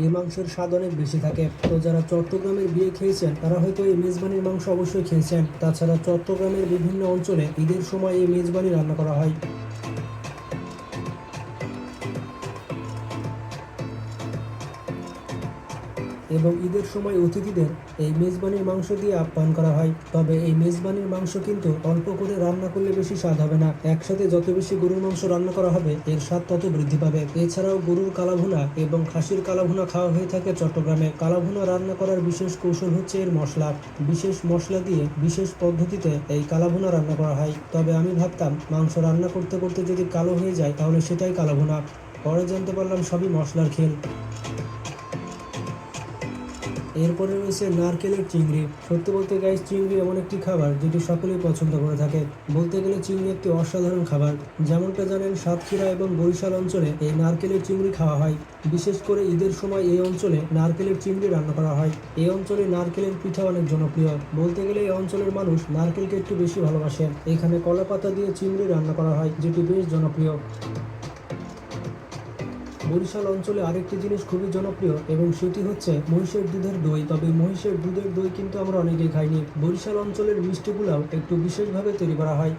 এই মাংসের স্বাদ অনেক বেশি থাকে। তো যারা চট্টগ্রামের বিয়ে খেয়েছেন, তারা হয়তো এই মেজবানির মাংস অবশ্যই খেয়েছেন। তাছাড়া চট্টগ্রামের বিভিন্ন অঞ্চলে ঈদের সময় এই মেজবানি রান্না করা হয়। এবং ঈদের সময় অতিথিদের এই মেজবানির মাংস দিয়ে আপ্যায়ন করা হয়। তবে এই মেজবানির মাংস কিন্তু অল্প করে রান্না করলে বেশি স্বাদ হবে না। একসাথে যত বেশি গরুর মাংস রান্না করা হবে, এর স্বাদ তত বৃদ্ধি পাবে। এছাড়াও গরুর কালাভুনা এবং খাসির কালাভুনা খাওয়া হয়ে থাকে চট্টগ্রামে। কালাভুনা রান্না করার বিশেষ কৌশল হচ্ছে এর মশলা। বিশেষ মশলা দিয়ে বিশেষ পদ্ধতিতে এই কালাভুনা রান্না করা হয়। তবে আমি ভাবতাম, মাংস রান্না করতে করতে যদি কালো হয়ে যায়, তাহলে সেটাই কালাভুনা। পরে জানতে পারলাম সবই মশলার খেল। এরপরে রয়েছে নারকেলের চিংড়ি। সত্যি বলতে গাইস চিংড়ি এমন একটি খাবার যেটি সকলেই পছন্দ করে থাকে। বলতে গেলে চিংড়ি একটি অসাধারণ খাবার। যেমনটা জানেন, সাতক্ষীরা এবং বরিশাল অঞ্চলে এই নারকেলের চিংড়ি খাওয়া হয়। বিশেষ করে ঈদের সময় এই অঞ্চলে নারকেলের চিংড়ি রান্না করা হয়। এই অঞ্চলে নারকেলের পিঠা অনেক জনপ্রিয়। বলতে গেলে এই অঞ্চলের মানুষ নারকেলকে একটু বেশি ভালোবাসে। এখানে কলা পাতা দিয়ে চিংড়ি রান্না করা হয়, যেটি বেশ জনপ্রিয়। বরিশাল অঞ্চলে আরেকটি জিনিস খুবই জনপ্রিয়, এবং সেটি হচ্ছে মহিষের দুধের দই। তবে মহিষের দুধের দই কিন্তু আমরা অনেকেই খাইনি। বরিশাল অঞ্চলের মিষ্টিগুলাও একটু বিশেষভাবে তৈরি করা হয়।